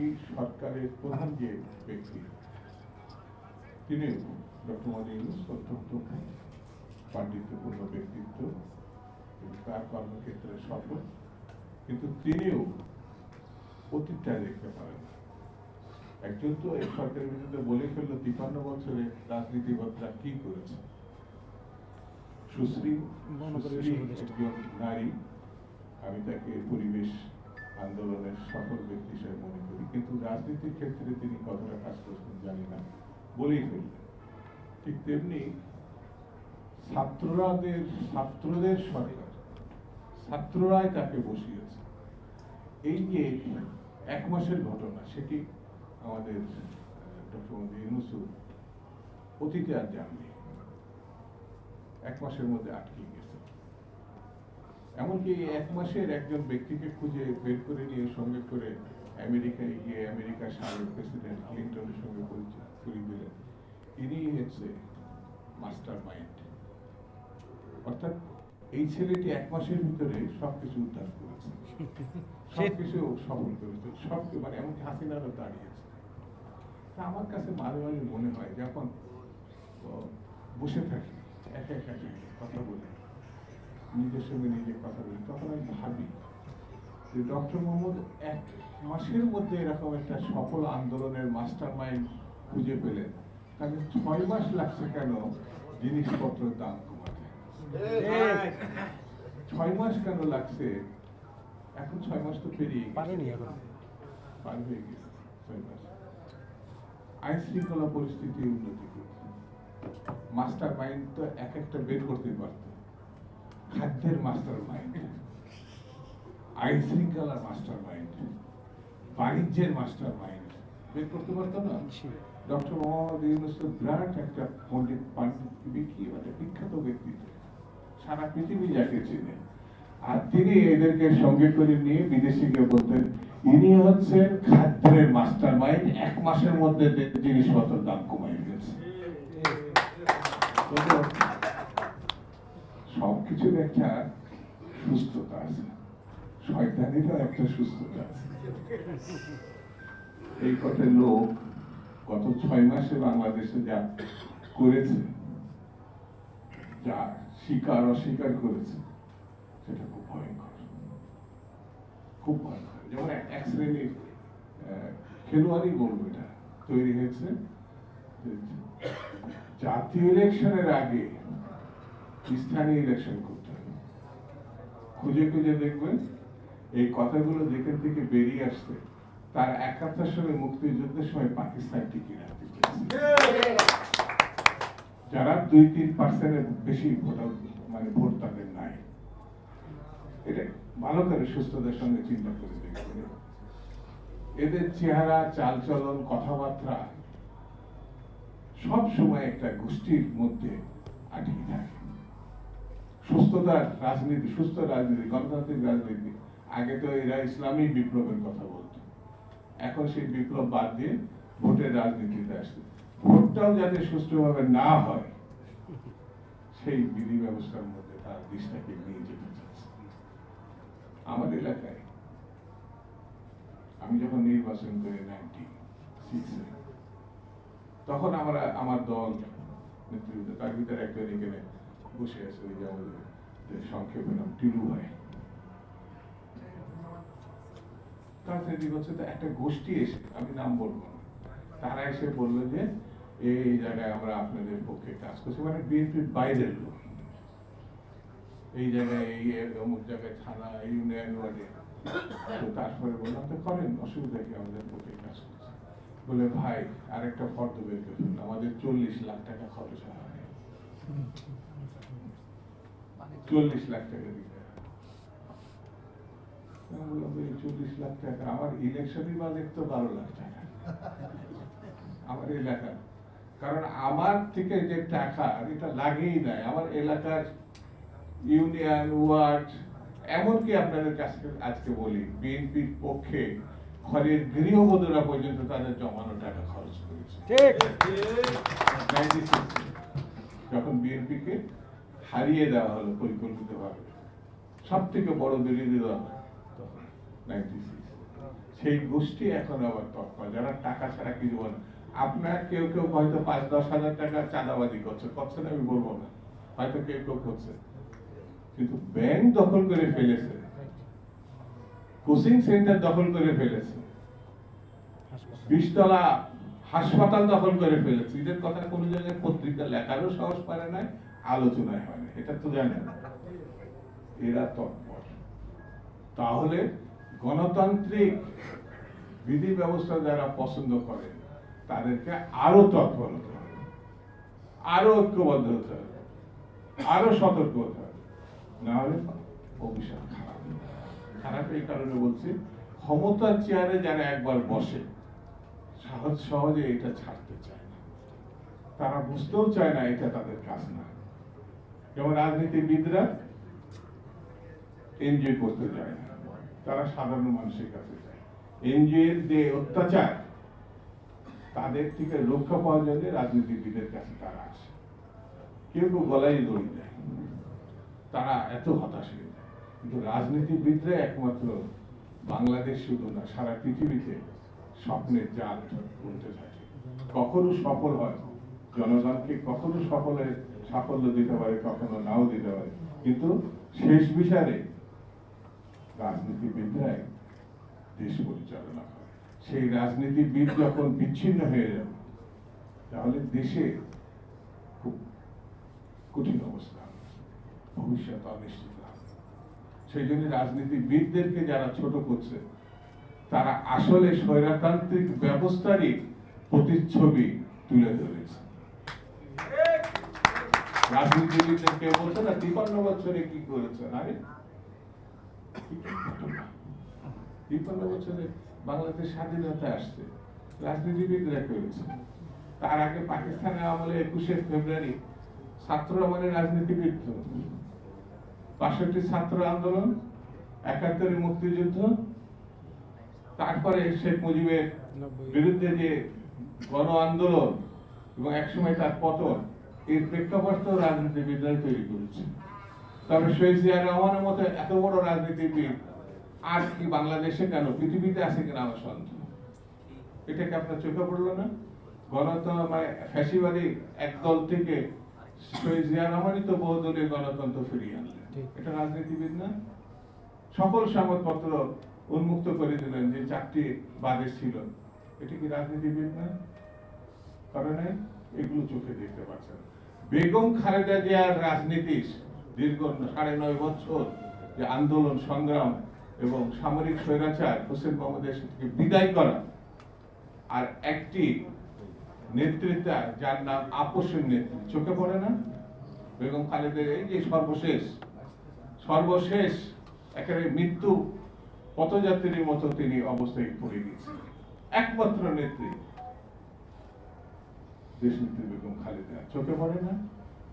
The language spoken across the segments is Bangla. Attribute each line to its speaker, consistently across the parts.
Speaker 1: এই সরকারের প্রধান যে ব্যক্তি, তিনি ডক্টর মোদী অত্যন্ত পাণ্ডিত্যপূর্ণ ব্যক্তিত্ব তার কর্মক্ষেত্রে সফল, কিন্তু তিনিও অতীতটা দেখতে পারেন। একজন তো এই সরকারের বিরুদ্ধে বলে ফেলল তিপান্ন বছরে রাজনীতিবিদরা কি করেছে। সুশ্রী একজন নারী, আমি তাকে পরিবেশ আন্দোলনের সফল ব্যক্তি হিসেবে মনে করি। কিন্তু রাজনীতির ক্ষেত্রে তিনি কতটা কাজ করতেন জানি না, বলেই ফেললেন। ঠিক তেমনি ছাত্ররাদের, ছাত্রদের সরকার, ছাত্ররাই তাকে বসিয়েছে। এই যে এক মাসের ঘটনা, সেটি আমাদের অতীতে আর জাননি। এক মাসের মধ্যে আটকে গেছে এমনকি এক মাসের একজন ব্যক্তিকে খুঁজে বের করে নিয়ে সঙ্গে করে আমেরিকায় গিয়ে আমেরিকার সাবেক প্রেসিডেন্ট ক্লিন্টনের সঙ্গে পরিচয় করিয়ে দিলেন। ইনি হচ্ছে মাস্টার মাইন্ড। অর্থাৎ এই ছেলেটি এক মাসের ভিতরে সবকিছু উদ্ধার করেছে। সবকিছু সফল করেছে। সব মানে এমনকি হাসিনারও দাঁড়িয়েছে। তা আমার কাছে মাঝে মাঝে মনে হয় যখন ও, বসে থাকি একা একা থাকি কথা বলি নিজের সঙ্গে নিজে কথা বলি তখন আমি ভাবি যে ডক্টর মোহাম্মদ এক মাসের মধ্যে এরকম একটা সফল আন্দোলনের মাস্টার মাইন্ড খুঁজে পেলেন। তাহলে ছয় মাস লাগছে কেন জিনিসপত্রের দাম কমাতে? ছয় মাস কেন লাগছে? এখন ছয় মাস তো পেরিয়ে।
Speaker 2: পারেনি এখন।
Speaker 1: পার হয়ে গেছে ছয় মাস। আইন শৃঙ্খলা পরিস্থিতি উন্নতি করছে। মাস্টার মাইন্ড তো এক একটা বের করতে পারত। খাদ্যের মাস্টার মাইন্ড আইন শৃঙ্খলার মাস্টার মাইন্ড বাণিজ্যের মাস্টার মাইন্ড বের করতে পারতো না? ডক্টর মোহাম্মদ ইউনুস তো বিরাট একটা পণ্ডিত পাণ্ডিত বিকি মানে বিখ্যাত ব্যক্তিত্ব সারা পৃথিবী যাকে চেনে। আর তিনি এদেরকে সঙ্গে করে নিয়ে বিদেশে গিয়ে বলতেন ইনি হচ্ছেন খাদ্যের মাস্টার মাইন্ড এক মাসের মধ্যে জিনিসপত্রের দাম কমাই গেছে সবকিছুর একটা সুস্থতা আছে। শয়তানিরও একটা সুস্থতা আছে। এই কটা লোক গত ছয় মাসে বাংলাদেশে যা করেছে, যা স্বীকার অস্বীকার করেছে, সেটা খুব ভয়ঙ্কর। খুব ভয়ঙ্কর। যেমন এক- শ্রেণির খেলোয়াড়ই বলব এটা, তৈরি হয়েছে। জাতীয় ইলেকশনের আগে স্থানীয় ইলেকশন খুঁজে খুঁজে দেখবেন, এই কথাগুলো যেখান থেকে বেরিয়ে আসছে, তার একাত্তর সালে মুক্তিযুদ্ধের সময় পাকিস্তান টিকে রাখতে যারা দুই তিন পার্সেন্টের বেশি ভোটার মানে ভোট তাদের নাই। এটা ভালো করে সুস্থতার সঙ্গে চিন্তা করে দেখবেন। এদের চেহারা, চালচলন, কথাবার্তা সব সময় একটা গোষ্ঠীর মধ্যে আটকে থাকে। সুস্থতার রাজনীতি, সুস্থ রাজনীতি, গণতান্ত্রিক রাজনীতি, আগে তো এরা ইসলামী বিপ্লবের কথা বলতো। এখন সেই বিপ্লব বাদ দিয়ে ভোটের রাজনীতিতে আসছে। ভোটটাও যাতে সুষ্ঠুভাবে না হয়, সেই বিধি ব্যবস্থার মধ্যে তার দেশটাকে নিয়ে যেতে চাচ্ছে। আমার এলাকায়, আমি যখন নির্বাচন করি নাইনটি সিক্সে, তখন আমরা, আমার দল নেতৃত্ব তার ভিতরে একজন এখানে বসে আছে ওই যে আমাদের সংক্ষেপে নাম টিলু ভাই। রাজনীতি হচ্ছে তো একটা গোষ্ঠী এসে, আমি নাম বলব না। তারা এসে বলল যে, এই জায়গায় আমরা আপনাদের পক্ষে কাজ করছি। মানে বিএনপির বাইরের লোক। এই জায়গায় এই অমুক জায়গায় থানা ইউনিয়ন ওয়ার্ডে। তো তারপরে বললাম, তো করেন, অসুবিধা কি আমাদের পক্ষে কাজ করছে? বলে, ভাই, আরেকটা ফর্দ বের করে আমাদের চল্লিশ লাখ টাকা খরচ হয়। চল্লিশ লাখ টাকা দিতে আমি বললাম এই চল্লিশ লাখ টাকা আমার ইলেকশনই বাজেট তো বারো লাখ টাকা। আমার এলাকার কারণ আমার থেকে যে টাকা এটা লাগেই নাই আমার এলাকার ইউনিয়ন ওয়ার্ড এমনকি আপনাদের কাছে আজকে বলি বিএনপির পক্ষে ঘরের গৃহবধূরা পর্যন্ত তাদের জমানো টাকা খরচ করেছে।
Speaker 2: ঠিক।
Speaker 1: 96 যখন বিএনপিকে হারিয়ে দেওয়া হলো পরিকল্পিতভাবে সব থেকে বড় বিরোধী দল তখন 96 সেই গোষ্ঠী এখন আবার তৎপর, যারা টাকা ছাড়া কিছু বলে। আপনার কেউ কেউ হয়তো পাঁচ, দশ হাজার টাকা চাঁদাবাজি করছে করছে না আমি বলব না, হয়তো কেউ কেউ করছে। কিন্তু ব্যাংক দখল করে ফেলেছে, কোচিং সেন্টার দখল করে ফেলেছে। বিশতলা হাসপাতাল দখল করে ফেলেছে। এদের কথা কোনো জায়গায় পত্রিকা লেখারও সাহস পারে না আলোচনায় হয় না। এটা তো জানেন। এরা তৎপর। তাহলে গণতান্ত্রিক বিধি ব্যবস্থা যারা পছন্দ করে, তাদেরকে আরও তৎপর হতে হবে। আরও ঐক্যবদ্ধ হতে হবে। আরও সতর্ক হতে হবে। না হলে ভবিষ্যৎ খারাপ। খারাপ এই কারণে বলছি, ক্ষমতার চেয়ারে যারা একবার বসে সহজ সহজে এটা ছাড়তে চায় না। তারা বুঝতেও চায় না এটা তাদের কাজ না। যেমন রাজনীতিবিদরা এনজয় করতে যায় না। তারা সাধারণ মানুষের কাছে যায়। এনজিও যে অত্যাচার, তাদের থেকে রক্ষা পাওয়ার জন্য রাজনীতিবিদের কাছে তারা আসে। কেউ কেউ গলায় দড়ি দেয়। তারা এত হতাশ হয়ে যায়। কিন্তু রাজনীতিবিদরা একমাত্র বাংলাদেশ শুধু না, সারা পৃথিবীতে স্বপ্নের জাল বুনতে থাকে। কখনো সফল হয়, জনগণকে কখনো সফলের সাফল্য দিতে পারে, কখনো নাও দিতে পারে। কিন্তু শেষ বিচারে রাজনীতিবিদরাই দেশ পরিচালনা করে। সেই রাজনীতিবিদ যখন বিচ্ছিন্ন হয়ে যাবে তাহলে দেশে খুব কঠিন অবস্থা। ভবিষ্যৎ অনিশ্চিত। সেই জন্য রাজনীতিবিদদেরকে যারা ছোট করছে তারা আসলে স্বৈরতান্ত্রিক ব্যবস্থারই প্রতিচ্ছবি তুলে ধরেছে। রাজনীতিবিদদের কেউ বলছে, না, তিপান্ন বছরে কি করেছে আরে কি বছরে বাংলাদেশ স্বাধীনতা আসছে। রাজনীতিবিদরা করেছে তার আগে পাকিস্তানের আমলে একুশে ফেব্রুয়ারি ছাত্র আমলে রাজনীতিবিদ। বাষট্টি ছাত্র আন্দোলন একাত্তরের মুক্তিযুদ্ধ তারপরে শেখ মুজিবের বিরুদ্ধে যে গণ আন্দোলন এবং একসময় তার পতন এর প্রেক্ষাপট তো রাজনীতিবিদরাই তৈরি করেছে। তবে শহীদ জিয়া রহমানের মতো এত বড় রাজনীতিবিদ আর কি বাংলাদেশে কেন পৃথিবীতে আছে কিনা আমার সন্দেহ। এটা কি আপনার চোখে পড়ল না? গণতন্ত্র মানে ফ্যাসিবাদী একদল থেকে শহীদ জিয়া রহমানই তো বহুদলীয় গণতন্ত্র ফিরিয়ে আনলেন। এটা রাজনীতিবিদ না? সকল সংবাদপত্র উন্মুক্ত করে দিলেন যে চারটি বাদেশ ছিল এটা কি রাজনীতিবিদ না করে এগুলো চোখে দেখতে পাচ্ছেন। বেগম খালেদা জিয়ার রাজনীতি দীর্ঘ সাড়ে নয় বছর যে আন্দোলন, সংগ্রাম এবং সামরিক স্বৈরাচার, হোসেন মোহাম্মদ এরশাদ থেকে বিদায় করা আর একটি নেতৃত্ব যার নাম আপোষের নেত্রী। চোখে পড়ে না? বেগম খালেদের এই যে সর্বশেষ সর্বশেষ একেবারে মৃত্যু পথযাত্রীর মতো তিনি অবস্থায় পড়ে গেছেন। একমাত্র নেত্রী দেশনেত্রী বেগম খালেদা। চোখে পড়ে না?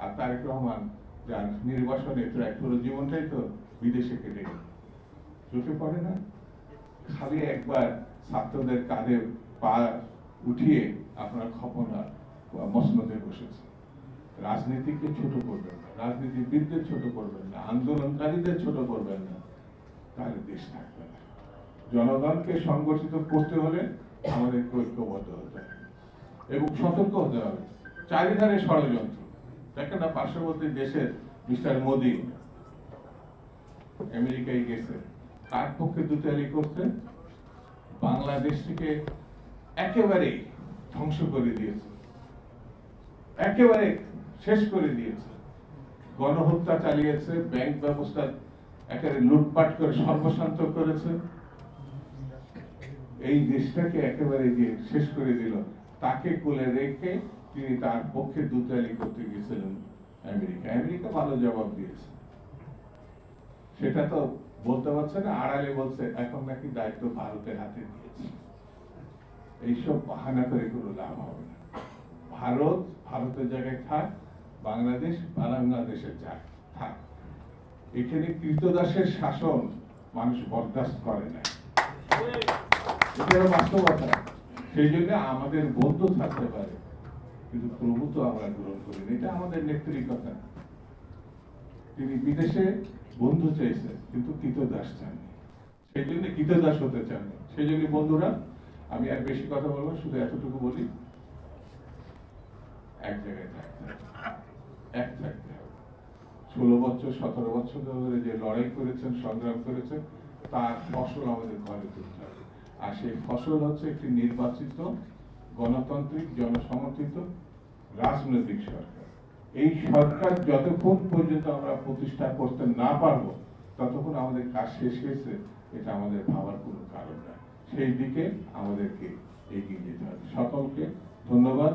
Speaker 1: আর তারেক রহমান যার নির্বাসনে প্রায় পুরো জীবনটাই তো বিদেশে কেটে গেল। চোখে পড়ে না? খালি একবার ছাত্রদের কাঁধে পা উঠিয়ে আপনার খপনা মসনদে বসেছে। রাজনীতিকে ছোট করবেন না, রাজনীতিবিদদের ছোট করবেন না, আন্দোলনকারীদের ছোট করবেন না। তাহলে দেশ থাকবে না। জনগণকে সংগঠিত করতে হলে আমাদের ঐক্যবদ্ধ হতে হবে এবং সতর্ক হতে হবে। চারিধারে ষড়যন্ত্র। দেখেন না, পার্শ্ববর্তী দেশের মিস্টার মোদি আমেরিকায় গেছে, তার পক্ষে দুতারি করতে বাংলাদেশ থেকে একেবারে ধ্বংস করে দিয়েছে। একেবারে শেষ করে দিয়েছে। গণহত্যা চালিয়েছে, ব্যাংক ব্যবস্থা একেবারে লুটপাট করে সর্বশান্ত করেছে। এই দেশটাকে একেবারে যে শেষ করে দিল, তাকে কোলে রেখে তিনি তার পক্ষে দুতালি করতে গেছিলেন আমেরিকা। আমেরিকা ভালো জবাব দিয়েছে। সেটা তো বলতে পারছে না, আড়ালে বলছে, এখন নাকি দায়িত্ব ভারতের হাতে দিয়েছে। এইসব বাহানা করে কোনো লাভ হবে না। ভারত ভারতের জায়গায় থাক, বাংলাদেশ বাংলাদেশের যাক, থাক। এখানে কৃতদাসের শাসন মানুষ বরদাস্ত করে না। এটা বাস্তবতা। সেই জন্য আমাদের বন্ধু থাকতে পারে, কিন্তু প্রভু তো আমরা গ্রহণ করি না। এটা আমাদের নেত্রীর কথা তিনি বিদেশে বন্ধু চেয়েছেন কিন্তু কৃতদাস চাননি। সেই জন্য কৃতদাস হতে চাননি। সেই জন্য বন্ধুরা, আমি আর বেশি কথা বলব শুধু এতটুকু বলি, এক জায়গায় থাকতে এক থাকতে ষোলো বছর, সতেরো বছর ধরে যে লড়াই করেছেন, সংগ্রাম করেছেন, তার ফসল আমাদের ঘরে তুলতে হবে। আর সেই ফসল হচ্ছে একটি নির্বাচিত, গণতান্ত্রিক, জনসমর্থিত, রাজনৈতিক সরকার। এই সরকার যতক্ষণ পর্যন্ত আমরা প্রতিষ্ঠা করতে না পারব, ততক্ষণ আমাদের কাজ শেষ হয়েছে, এটা আমাদের ভাবার কোনো কারণ নাই সেই দিকে আমাদেরকে এগিয়ে যেতে হবে। সকলকে ধন্যবাদ।